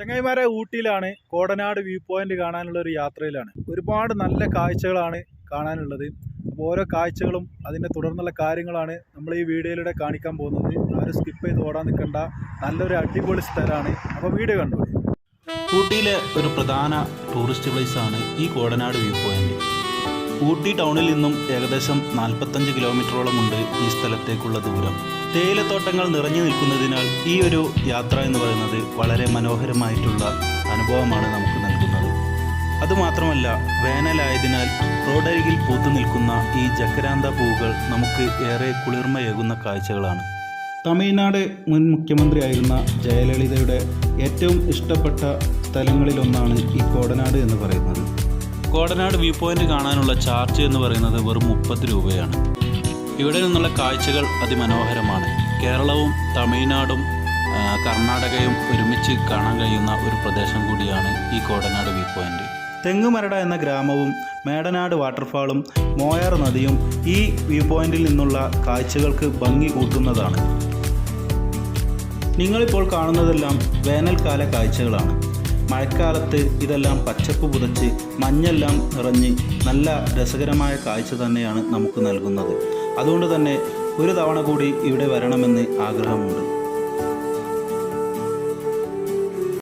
ചങ്ങായിമാരെ ഊട്ടിയിലാണ് Kodanad view point കാണാനുള്ള ഒരു യാത്രയിലാണ്. ഒരുപാട് നല്ല കാഴ്ചകളാണ് കാണാനുള്ളത്. അപ്പോൾ ഓരോ കാഴ്ചകളും അതിന്റെ തുടർന്നുള്ള കാര്യങ്ങളാണ് നമ്മൾ ഈ വീഡിയോയിലൂടെ കാണിക്കാൻ പോകുന്നത്. ആരും സ്കിപ്പ് ചെയ്ത് ഓടാൻ നിൽക്കേണ്ട നല്ലൊരു അടിപൊളി സ്ഥലമാണ്. അപ്പോൾ വീഡിയോ കണ്ടു ഊട്ടിയിലെ ഒരു പ്രധാന ടൂറിസ്റ്റ് പ്ലേസ് ആണ് ഈ കോടനാട് വ്യൂ പോയിന്റ്. ഊട്ടി ടൗണിൽ നിന്നും ഏകദേശം നാൽപ്പത്തഞ്ച് കിലോമീറ്ററോളമുണ്ട് ഈ സ്ഥലത്തേക്കുള്ള ദൂരം. തേയിലത്തോട്ടങ്ങൾ നിറഞ്ഞു നിൽക്കുന്നതിനാൽ ഈ ഒരു യാത്ര എന്ന് പറയുന്നത് വളരെ മനോഹരമായിട്ടുള്ള അനുഭവമാണ് നമുക്ക് നൽകുന്നത്. അതുമാത്രമല്ല വേനലായതിനാൽ റോഡരികിൽ പൂത്തു നിൽക്കുന്ന ഈ ജക്കരാന്ത പൂവുകൾ നമുക്ക് ഏറെ കുളിർമയേകുന്ന കാഴ്ചകളാണ്. തമിഴ്നാട് മുൻ മുഖ്യമന്ത്രിയായിരുന്ന ജയലളിതയുടെ ഏറ്റവും ഇഷ്ടപ്പെട്ട സ്ഥലങ്ങളിലൊന്നാണ് ഈ കോടനാട് എന്ന് പറയുന്നത്. കോടനാട് വ്യൂ പോയിന്റ് കാണാനുള്ള ചാർജ് എന്ന് പറയുന്നത് വെറും മുപ്പത് രൂപയാണ്. ഇവിടെ നിന്നുള്ള കാഴ്ചകൾ അതിമനോഹരമാണ്. കേരളവും തമിഴ്നാടും കർണാടകയും ഒരുമിച്ച് കാണാൻ കഴിയുന്ന ഒരു പ്രദേശം കൂടിയാണ് ഈ കോടനാട് വ്യൂ പോയിന്റ്. തെങ്ങുമരട എന്ന ഗ്രാമവും മേടനാട് വാട്ടർഫാളും മോയാർ നദിയും ഈ വ്യൂ പോയിന്റിൽ നിന്നുള്ള കാഴ്ചകൾക്ക് ഭംഗി കൂട്ടുന്നതാണ്. നിങ്ങളിപ്പോൾ കാണുന്നതെല്ലാം വേനൽക്കാല കാഴ്ചകളാണ്. മഴക്കാലത്ത് ഇതെല്ലാം പച്ചപ്പ് പുതച്ച് മഞ്ഞെല്ലാം നിറഞ്ഞ് നല്ല രസകരമായ കാഴ്ച തന്നെയാണ് നമുക്ക് നൽകുന്നത്. അതുകൊണ്ട് തന്നെ ഒരു തവണ കൂടി ഇവിടെ വരണമെന്ന് ആഗ്രഹമുണ്ട്.